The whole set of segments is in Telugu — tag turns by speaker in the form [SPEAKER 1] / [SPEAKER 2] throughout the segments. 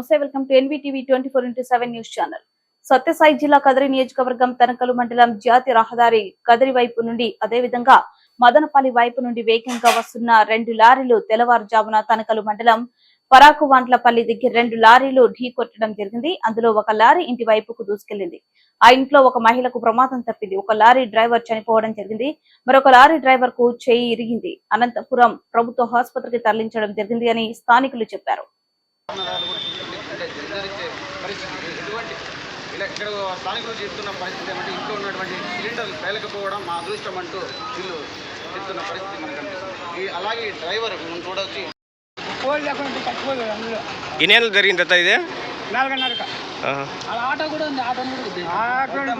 [SPEAKER 1] నమస్తే welcome to NVTV twenty four into seven news channel. Satyasai జిల్లా కదిరి నియోజకవర్గం తనకలు మండలం జాతి రహదారి కదిరి వైపు నుండి అదేవిధంగా మదనపల్లి వైపు నుండి వేగంగా వస్తున్న రెండు లారీలు తెల్లవారుజామున తనకలు మండలం పరాకువాంట్లపల్లి దగ్గర రెండు లారీలు ఢీ కొట్టడం జరిగింది. అందులో ఒక లారీ ఇంటి వైపుకు దూసుకెళ్ళింది ఆ ఇంట్లో ఒక మహిళకు ప్రమాదం తప్పింది. ఒక లారీ డ్రైవర్ చనిపోవడం జరిగింది. మరొక లారీ డ్రైవర్కు చేయి ఇరిగింది. అనంతపురం ప్రభుత్వ ఆసుపత్రికి తరలించడం జరిగింది అని స్థానికులు చెప్పారు.
[SPEAKER 2] పరిస్థితి ఎటువంటి ఇలా ఇక్కడ స్థానికులు చెప్తున్న పరిస్థితి ఏమంటే? ఇంట్లో ఉన్నటువంటి సిలిండర్లు పేలకపోవడం మా అదృష్టం అంటూ వీళ్ళు చెప్తున్న పరిస్థితి మనకు కనిపిస్తుంది. ఈ అలాగే ఈ డ్రైవర్ మనం చూడవచ్చు
[SPEAKER 3] ఎన్ని ఏళ్ళు జరిగింది తాత ఇది?
[SPEAKER 4] నాలుగున్నరక. ఆటో కూడా ఉంది ఆటో కూడా.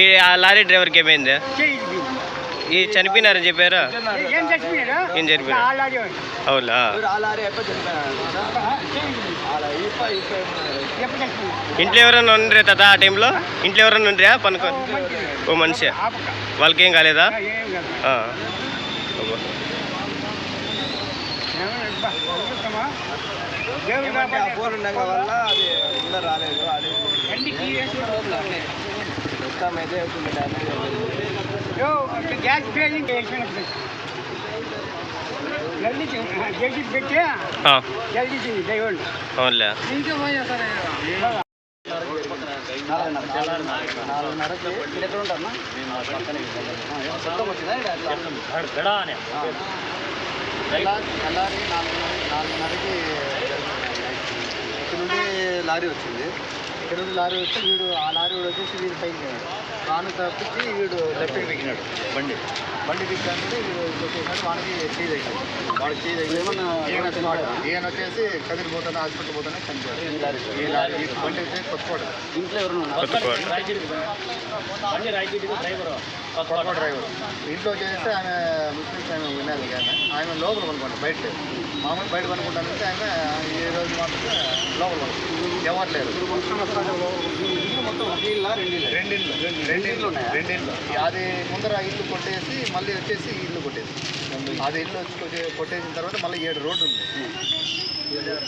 [SPEAKER 3] ఈ ఆ లారీ డ్రైవర్కి ఏమైంది. ఈ చనిపోయినారని చెప్పారా?
[SPEAKER 4] ఏం వాడు.
[SPEAKER 3] అవునా? ఇంట్లో ఎవరైనా ఉండరే తాత ఆ టైంలో? ఇంట్లో ఎవరైనా ఉండరా? పనుకో. ఓ మనిషి. వాళ్ళకి ఏం కాలేదా
[SPEAKER 2] ఫోన్ ఉండగా వల్ల అది రాలేదు
[SPEAKER 4] ಮೇಲೆ ಆಯ್ತು ಡ್ಯಾಮೇಜ್
[SPEAKER 3] ಗ್ಯಾಸ್
[SPEAKER 4] ಫೇಲಿಂಗ್ ಜಲ್ದಿ
[SPEAKER 2] ಜಲ್ದಿ ಜಲ್ದಿ ಸಿಂಗ್ ದಯವಿಟ್ಟು ಹೌದಲ್ಲ ಹಿಂಗೆ ಹೋಯ್ಯ ಸರ್ ಎಲ್ಲರಿಗೆ ನಾಲ್ಕು ನಾಲ್ಕು ನರಕ್ಕೆ లారీ వచ్చింది. ఇక్కడ నుండి లారీ వస్తే వీడు ఆ లారీ వాడు వచ్చేసి వీడు పైకి. వాను తప్పించి వీడు లెఫ్ట్కి దిగినాడు. బండి. బండి దిగ్గానే వీడు వచ్చేసాడు. వానికి చేయి తగ్గింది వాడికి చేయి తగ్గింది ఈయన ఈయన వచ్చేసి కదిరిపోతాను హాస్పిటల్ పోతానే చనిపోయాడు. ఈ లారీ. బండి వచ్చేసి కొట్టుకోడు ఇంట్లో ఎవరు
[SPEAKER 3] కొత్తకోట.
[SPEAKER 2] కొడక డ్రైవర్. ఇంట్లో చేస్తే ఆమె ముస్లిమ్స్ ఆమె విన్నది కానీ ఆమె లోపల కొనుక్కోండి బయట. లేదు మామూలు బయట కొనుక్కుంటానంటే ఆమె ఈ రోజు మాత్రం లోపల కొనుక్కుంది ఎవరు లేరు. మొత్తం ఒక ఇల్లు రెండిళ్ళు రెండిళ్ళు ఉన్నాయి? రెండిళ్ళు అది ముందర ఇల్లు కొట్టేసి మళ్ళీ వచ్చేసి ఇల్లు కొట్టేసి. అది ఇల్లు వచ్చి కొట్టే- కొట్టేసిన తర్వాత మళ్ళీ ఏడు రోడ్డు ఉంది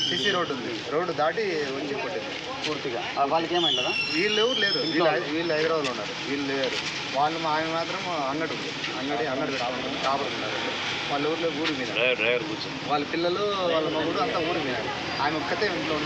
[SPEAKER 2] సిసి రోడ్డు ఉంది. రోడ్డు దాటి వచ్చి కొట్టేది పూర్తిగా. వాళ్ళకి ఏమైందా వీళ్ళు ఎవరు లేరు. వీళ్ళు హైదరాబాద్లో ఉన్నారు. వీళ్ళు లేరు. వాళ్ళు మా ఆయన మాత్రం అంగడి ఉంది. అంగడి షాపులు ఉన్నారు. వాళ్ళ ఊర్లో ఊరు మీద. వాళ్ళ పిల్లలు వాళ్ళ మగుడు అంతా ఊరు మీద. ఆమె ఒక్కతే ఇంట్లో